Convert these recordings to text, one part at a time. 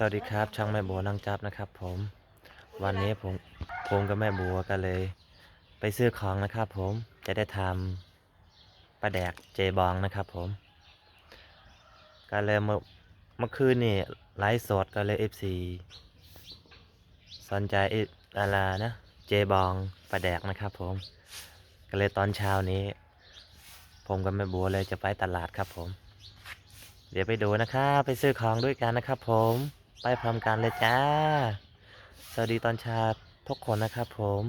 สวัสดีครับ ช่างแม่บัวนางจับนะครับผม วันนี้ผมผมกับแม่บัวก็เลย ไปซื้อของนะครับผมจะได้ทำปลาแดกเจบองนะครับผมก็เลยเมื่อเมื่อคืนนี่ไลฟ์สดก็เลยเอฟซีสนใจออะไรนะเจบองปลาแดกนะครับผม ก็เลยตอนเช้านี้ ผมกับแม่บัวเลยจะไปตลาดครับผมเดี๋ยวไปดูนะครับ ไปซื้อของด้วยกันนะครับผม ไปพร้อมกันเลยจ้า สวัสดีตอนเช้าทุกคนนะครับผม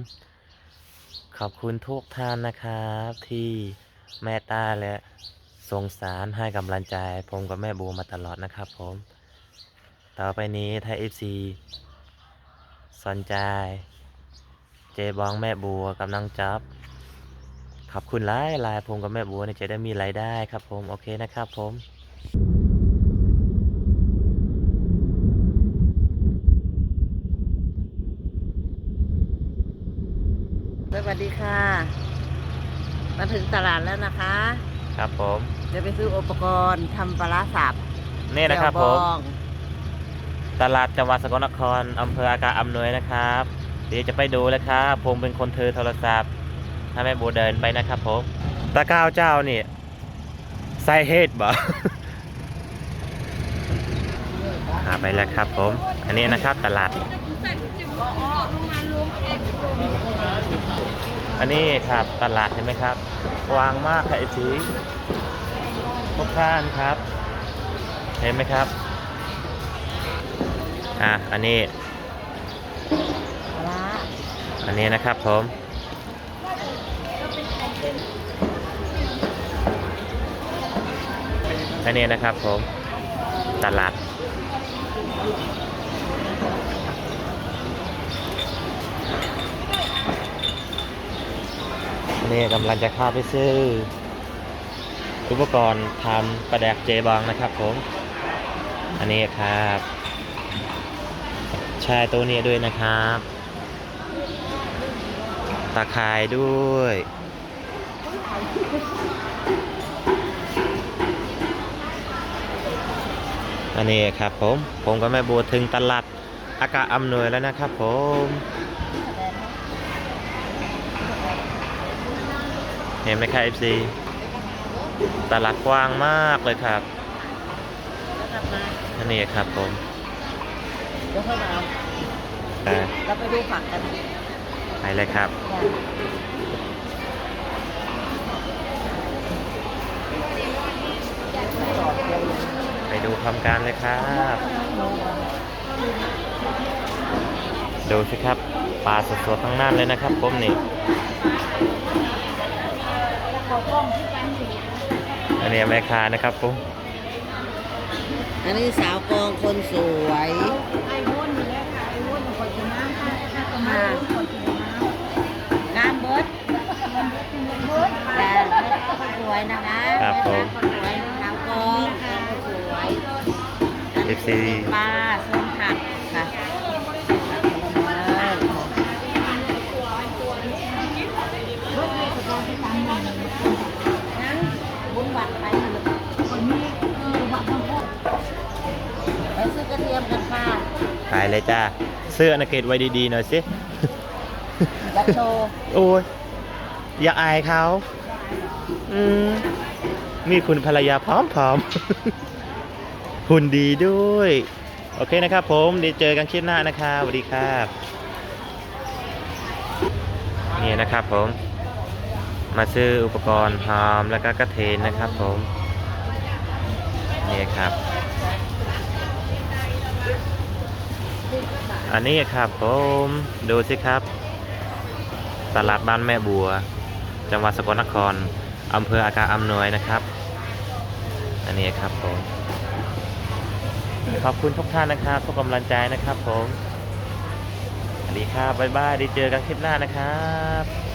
ขอบคุณทุกท่านนะครับ ที่แม่ตาและสงสารให้กำลังใจ ผมกับแม่บัวมาตลอดนะครับผม ต่อไปนี้ถ้าเอฟซีสนใจ เจบองแม่บัวกับน้องจ๊อบขอบคุณหลายหลายผมกับแม่บัวเนี่ยจะได้มีรายได้ครับผม โอเคนะครับผม สวัสดีค่ะ มาถึงตลาดแล้วนะคะ ครับผมจะไปซื้ออุปกรณ์ทำปลาร้าสับนี่นะครับแจ่ผวมบองตลาดจังหวัดสกลนครอำเภออากาศอำนวยนะครับ เดี๋ยวจะไปดูเลยครับผมเป็นคนถือโทรศัพท์ถ้าแม่บัวเดินไปนะครับผมตะก้าวเจ้านี่ไซเฮดบ่หาไปแล้วครับผม อันนี้นะครับตลาด อันนี้ครับตลาดเห็นไหมครับกว้างมากค่ะไอซีทุกท่านครับ เห็นไหมครับ อะ อันนี้ อันนี้นะครับผมอันนี้นะครับผม ตลาด นี่กำลังจะเข้าไปซื้อ อุปกรณ์ทำประแดกเจบองนะครับผม อันนี้ครับใช่ตัวนี้ด้วยนะครับ ตาข่ายด้วย อันนี้ครับผม ผมก็แม่บัวถึงตลาดอากาศอำนวยแล้วนะครับผม ห็นไหมครับ FC ตลาดกว้างมากเลยครับแล้วกลับมาอันนี้ครับผมเดี๋ยวค่อยมาเอาอ่าเราไปดูผักกันไปเลยครับ ไปดูพร้อมกันเลยครับ ดูสิครับปลาสดๆทั้งนั้นเลยนะครับผมนี่ อันนี้แม่ค้านะครับผมอันนี้สาวกองคนสวยไอ้ม้วนอยู่แล้วค่ะไอ้ม้วนคนกินน้ำค่ะถ้าตรงนี้คนกินน้ำงามเบิร์ดเบิร์ดแต่คนสวยนะคะครับผมคนสวยสาวกองคนสวย FC ปลา ขายเลยจ้า เสื้ออนเกตไว้ดีๆหน่อยสิยัดโชว์โอ้ยอย่าอายเขาอืมมีคุณภรรยาพร้อมๆหุ่นดีด้วย โอเคนะครับผมเดี๋ยวเจอกันคลิปหน้านะครับสวัสดีครับนี่นะครับผม มาซื้ออุปกรณ์พร้อมแล้วก็กระเทนนะครับผมนี่ครับ อันนี้ครับผมดูสิครับ ตลาดบ้านแม่บัว จังหวัดสกลนครอำเภออากาศอำนวยนะครับ อันนี้ครับผมขอบคุณทุกท่านนะครับทุกกำลังใจนะครับผมสวัสดีครับบ๊ายบายไดีเจอกันคลิปหน้านะครับ